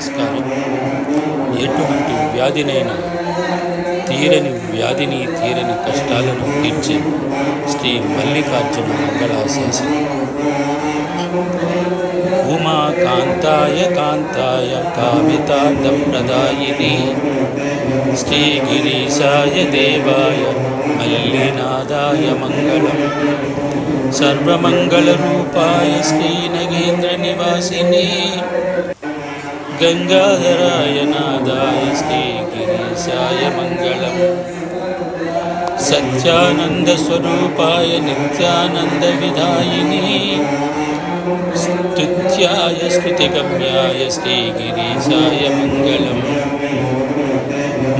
నమస్కారం. ఎటువంటి వ్యాధినైనా తీరని వ్యాధిని తీరని కష్టాలను తీర్చే శ్రీ మల్లికార్జున మంగళాశాసనం ఉమా కాంతాయ కాంతాయ కామితార్థప్రదాయిని శ్రీగిరీశాయ దేవాయ మల్లినాదాయ మంగళం. సర్వమంగళరూపాయ నివాసిని గంగాధరాయ నాదాయ శ్రీగిరీశాయ మంగళం. సత్యానందస్వరూపాయ నిత్యానందవిధాయిని స్తుత్యాయ స్తుతిగమ్యాయ శ్రీగిరీశాయ మంగళం.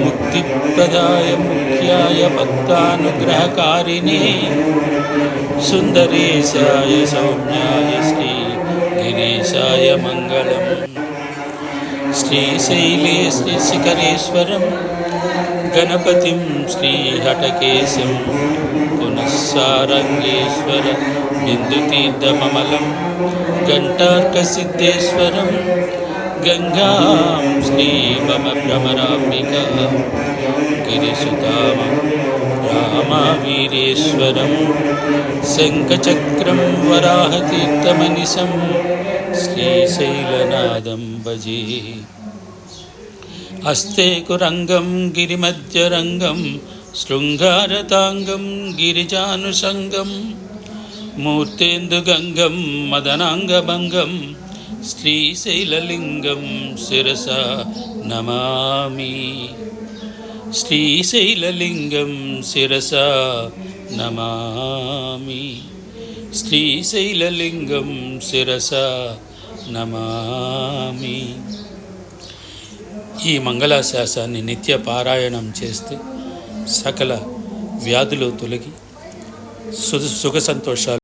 ముక్తిప్రదాయ ముఖ్యాయ భక్తానుగ్రహకారిణి. సుందరేశాయ సౌమ్యాయ శ్రీ గిరీశాయ మంగళం. శ్రీశైలే శ్రీశిఖరేశ్వరం గణపతిం శ్రీహటకేశం పునఃసారంగేశ్వర బిందుతీర్థమమలం. ఘంటార్కసిద్ధేశ్వరం. గంగాం శ్రీమమ భ్రమరాంబిక. గిరిసుతామ రామవీరేశ్వరం. శంఖచక్రం వరాహతీర్థమనిశం. శ్రీశైలనాదం భజే. హస్తే కురంగం గిరిమధ్యరంగం శృంగారతాంగం గిరిజానుషంగం మూర్తేందుగంగం మదనాంగభంగం శ్రీశైలలింగం శిరస నమామి. శ్రీశైలలింగం శిరస నమామి. శ్రీశైలలింగం శిరస నమామి. ఈ మంగళాశాసాన్ని నిత్య పారాయణం చేస్తే సకల వ్యాధులు తొలగి సు సుఖ సంతోషాలు